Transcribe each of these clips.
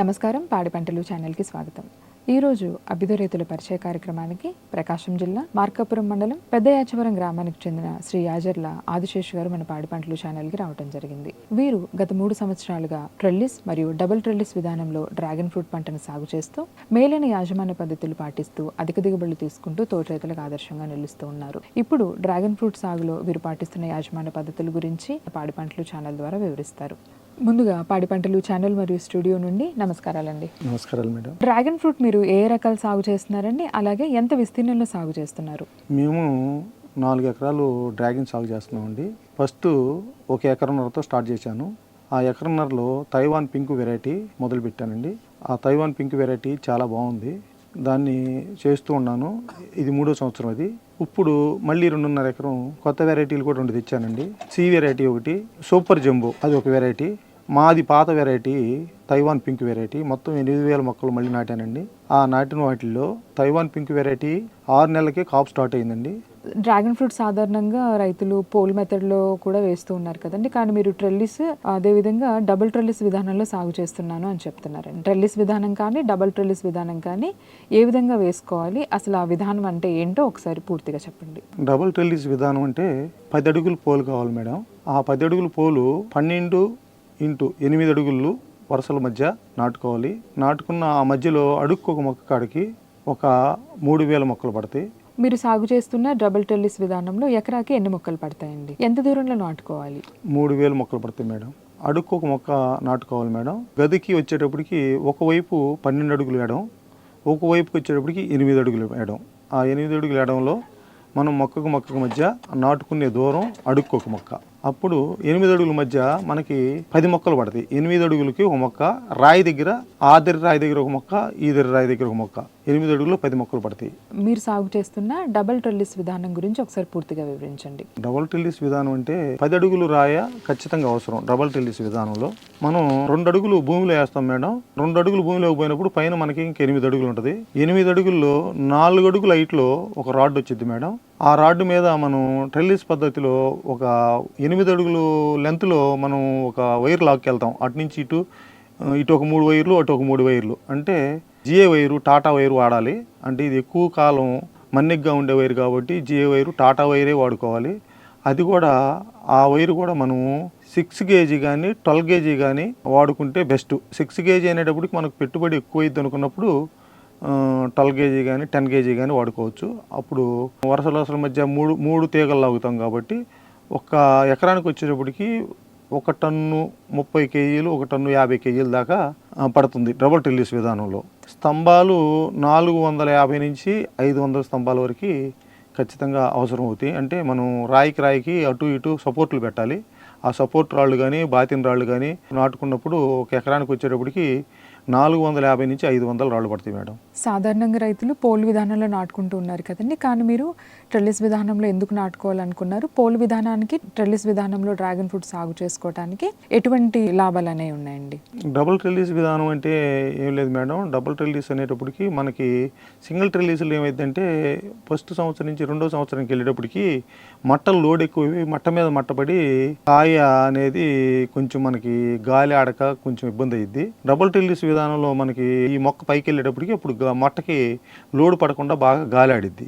నమస్కారం. పాడి పంటలు ఛానల్కి స్వాగతం. ఈరోజు అభ్యుద రైతుల పరిచయ కార్యక్రమానికి ప్రకాశం జిల్లా మార్కాపురం మండలం పెద్ద యాచవరం గ్రామానికి చెందిన శ్రీ యాజర్ల ఆదిశేష్ గారు మన పాడి పంటలు ఛానల్కి రావడం జరిగింది. వీరు గత మూడు సంవత్సరాలుగా ట్రెల్లిస్ మరియు డబుల్ ట్రెల్లిస్ విధానంలో డ్రాగన్ ఫ్రూట్ పంటను సాగు చేస్తూ మేలైన యాజమాన్య పద్ధతులు పాటిస్తూ అధిక దిగుబడులు తీసుకుంటూ తోటి రైతులకు ఆదర్శంగా నిలుస్తూ ఉన్నారు. ఇప్పుడు డ్రాగన్ ఫ్రూట్ సాగులో వీరు పాటిస్తున్న యాజమాన్య పద్ధతుల గురించి పాడి పంటలు ఛానల్ ద్వారా వివరిస్తారు. ముందుగా పాడి పంటలు ఛానల్ మరియు స్టూడియో నుండి నమస్కారాలండి. నమస్కారాలు మేడం. డ్రాగన్ ఫ్రూట్ మీరు ఏ రకాలు సాగు చేస్తున్నారండి? అలాగే ఎంత విస్తీర్ణంలో సాగు చేస్తున్నారు? మేము నాలుగు ఎకరాలు డ్రాగన్ సాగు చేస్తున్నామండి. ఫస్ట్ ఒక ఎకరన్నరతో స్టార్ట్ చేశాను. ఆ ఎకరన్నరలో తైవాన్ పింక్ వెరైటీ మొదలు పెట్టానండి. ఆ తైవాన్ పింక్ వెరైటీ చాలా బాగుంది. దాన్ని చేస్తూ ఉన్నాను. ఇది మూడో సంవత్సరం అది. ఇప్పుడు మళ్ళీ రెండున్నర ఎకరం కొత్త వెరైటీలు కూడా రెండు తెచ్చానండి. సి వెరైటీ ఒకటి సూపర్ జంబో అది ఒక వెరైటీ మాది పాత వెరైటీ తైవాన్ పింక్ వెరైటీ మొత్తం ఎనిమిది వేల మొక్కలు మళ్ళీ నాటానండి. ఆ నాటిన వాటిల్లో తైవాన్ పింక్ వెరైటీ ఆరు నెలలకే కాపు స్టార్ట్ అయిందండి. డ్రాగన్ ఫ్రూట్ సాధారణంగా రైతులు పోల్ మెథడ్లో కూడా వేస్తూ ఉన్నారు కదండి. కానీ మీరు ట్రెల్లిస్ అదేవిధంగా డబుల్ ట్రెల్లిస్ విధానంలో సాగు చేస్తున్నాను అని చెప్తున్నారండి. ట్రెల్లిస్ విధానం కానీ డబుల్ ట్రెల్లిస్ విధానం కానీ ఏ విధంగా వేసుకోవాలి? అసలు ఆ విధానం అంటే ఏంటో ఒకసారి పూర్తిగా చెప్పండి. డబుల్ ట్రెల్లిస్ విధానం అంటే పది అడుగులు పోలు కావాలి మేడం. ఆ పది అడుగుల పోలు పన్నెండు ఇంటూ ఎనిమిది అడుగులు వరుసల మధ్య నాటుకోవాలి. నాటుకున్న ఆ మధ్యలో అడుక్కు ఒక మొక్క కాడికి ఒక మూడు వేల మొక్కలు పడతాయి. మీరు సాగు చేస్తున్న డబుల్ ట్రెల్లిస్ విధానంలో ఎకరాకి ఎన్ని మొక్కలు పడతాయండి? ఎంత దూరంలో నాటుకోవాలి? మూడు వేల మొక్కలు పడతాయి మేడం. అడుక్కు ఒక మొక్క నాటుకోవాలి మేడం. గదికి వచ్చేటప్పటికి ఒకవైపు పన్నెండు అడుగులు వేయడం ఒకవైపుకి వచ్చేటప్పటికి ఎనిమిది అడుగులు వేయడం ఆ ఎనిమిది అడుగులు వేయడంలో మనం మొక్కకు మొక్కకు మధ్య నాటుకునే దూరం అడుక్కు ఒక మొక్క. అప్పుడు ఎనిమిది అడుగుల మధ్య మనకి పది మొక్కలు పడతాయి. ఎనిమిది అడుగులకి ఒక మొక్క రాయి దగ్గర ఆ దరి రాయి దగ్గర ఒక మొక్క ఈ దరి రాయి దగ్గర ఒక మొక్క. ఎనిమిది అడుగులు పది మొక్కలు పడతాయి. మీరు సాగు చేస్తున్న డబుల్ ట్రెల్లిస్ విధానం గురించి ఒకసారి పూర్తిగా వివరించండి. డబల్ టిల్లిస్ విధానం అంటే పది అడుగులు రాయ ఖచ్చితంగా అవసరం డబల్ టిల్లిస్ విధానంలో. మనం రెండు అడుగులు భూమిలో వేస్తాం మేడం. రెండు అడుగులు భూమిలోకి పోయినప్పుడు పైన మనకి ఇంక ఎనిమిది అడుగులు ఉంటుంది. ఎనిమిది అడుగుల్లో నాలుగు అడుగుల హైట్లో ఒక రాడ్ వచ్చింది మేడం. ఆ రాడ్ మీద మనం ట్రెల్లిస్ పద్ధతిలో ఒక ఎనిమిది అడుగులు లెంత్లో మనం ఒక వైర్ లాక్కెళ్తాం. అటు నుంచి ఇటు ఇటు ఒక మూడు వైర్లు అటు ఒక మూడు వైర్లు. అంటే జిఏ వైరు టాటా వైరు వాడాలి. అంటే ఇది ఎక్కువ కాలం మన్నిగ్గా ఉండే వైరు కాబట్టి జిఏ వైరు టాటా వైరే వాడుకోవాలి. అది కూడా ఆ వైరు కూడా మనము సిక్స్ కేజీ కానీ ట్వెల్వ్ కేజీ కానీ వాడుకుంటే బెస్ట్. సిక్స్ కేజీ అనేటప్పటికి మనకు పెట్టుబడి ఎక్కువ అయింది అనుకున్నప్పుడు ట్వెల్వ్ కేజీ కానీ టెన్ కేజీ కానీ వాడుకోవచ్చు. అప్పుడు వరుస వరుసల మధ్య మూడు మూడు తీగలు లాగుతాం కాబట్టి ఒక ఎకరానికి వచ్చేటప్పటికి ఒక టన్ను ముప్పై కేజీలు ఒక టన్ను యాభై కేజీల దాకా పడుతుంది డబుల్ టిల్లీస్ విధానంలో. స్తంభాలు నాలుగు వందల యాభై నుంచి ఐదు వందల స్తంభాల వరకు ఖచ్చితంగా అవసరం అవుతాయి. అంటే మనం రాయికి రాయికి అటు ఇటు సపోర్ట్లు పెట్టాలి. ఆ సపోర్ట్ రాళ్ళు కానీ బాతిన రాళ్ళు కానీ నాటుకున్నప్పుడు ఒక ఎకరానికి వచ్చేటప్పటికి నాలుగు వందల యాభై నుంచి ఐదు వందల రాళ్ళు పడతాయి మేడం. సాధారణంగా రైతులు పోల్ విధానంలో నాటుకుంటూ ఉన్నారు కదండి. కానీ మీరు ట్రెల్లిస్ విధానంలో ఎందుకు నాటుకోవాలనుకున్నారు? పోల్ విధానానికి ట్రెల్లిస్ విధానంలో డ్రాగన్ ఫ్రూట్ సాగు చేసుకోవడానికి ఎటువంటి లాభాలు అనేవి ఉన్నాయండి? డబుల్ ట్రెల్లీస్ విధానం అంటే ఏం లేదు మేడం. డబుల్ ట్రెల్లీస్ అనేటప్పటికి మనకి సింగిల్ ట్రెల్లీస్లో ఏమైందంటే ఫస్ట్ సంవత్సరం నుంచి రెండో సంవత్సరానికి వెళ్ళేటప్పటికి మట్టలు లోడ్ ఎక్కువ మట్ట మీద మట్టపడి కాయ అనేది కొంచెం మనకి గాలి ఆడక కొంచెం ఇబ్బంది అయ్యిద్ది. డబుల్ ట్రెల్లీస్ విధానంలో మనకి ఈ మొక్క పైకి వెళ్ళేటప్పటికి అప్పుడు మట్టకి లోడ్ పడకుండా బాగా గాలి ఆడిద్ది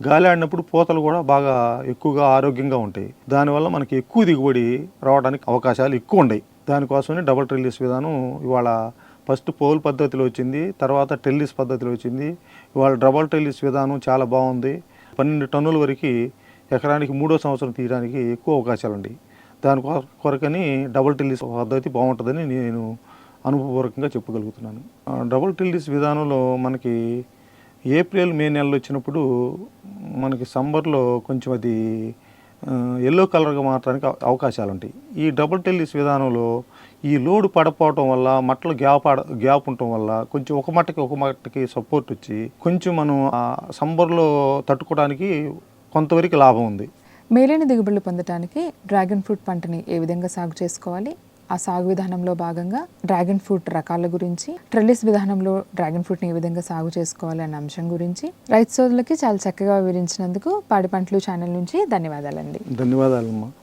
గాలి ఆడినప్పుడు పూతలు కూడా బాగా ఎక్కువగా ఆరోగ్యంగా ఉంటాయి. దానివల్ల మనకి ఎక్కువ దిగుబడి రావడానికి అవకాశాలు ఎక్కువ ఉన్నాయి దానికోసమే డబుల్ ట్రెల్లిస్ విధానం ఇవాళ ఫస్ట్ పోల్ పద్ధతిలో వచ్చింది తర్వాత టెల్లిస్ పద్ధతిలో వచ్చింది. ఇవాళ డబల్ టెల్లిస్ విధానం చాలా బాగుంది. పన్నెండు టన్నుల వరకు ఎకరానికి మూడో సంవత్సరం తీయడానికి ఎక్కువ అవకాశాలు ఉన్నాయి దాని కొరకని డబుల్ టెల్లిస్ పద్ధతి బాగుంటుందని నేను అనుభవపూర్వకంగా చెప్పగలుగుతున్నాను. డబుల్ టిల్లిస్ విధానంలో మనకి ఏప్రిల్ మే నెలలో వచ్చినప్పుడు మనకి సమ్మర్లో కొంచెం అది ఎల్లో కలర్గా మారడానికి అవకాశాలు ఉంటాయి ఈ డబుల్ టెల్లిస్ విధానంలో ఈ లోడ్ పడపోవటం వల్ల మట్టలు గ్యాప్ ఆడ గ్యాప్ ఉండటం వల్ల కొంచెం ఒక మట్టకి ఒక మట్టకి సపోర్ట్ వచ్చి కొంచెం మనం సంబర్లో తట్టుకోవడానికి కొంతవరకు లాభం ఉంది. మేలైన దిగుబడులు పొందడానికి డ్రాగన్ ఫ్రూట్ పంటని ఏ విధంగా సాగు చేసుకోవాలి? ఆ సాగు విధానంలో భాగంగా డ్రాగన్ ఫ్రూట్ రకాల గురించి ట్రెల్లిస్ విధానంలో డ్రాగన్ ఫ్రూట్ని ఏ విధంగా సాగు చేసుకోవాలి అనే అంశం గురించి రైతు సోదరులకి చాలా చక్కగా వివరించినందుకు పాడి పంటలు ఛానల్ నుంచి ధన్యవాదాలండి. ధన్యవాదాలమ్మా.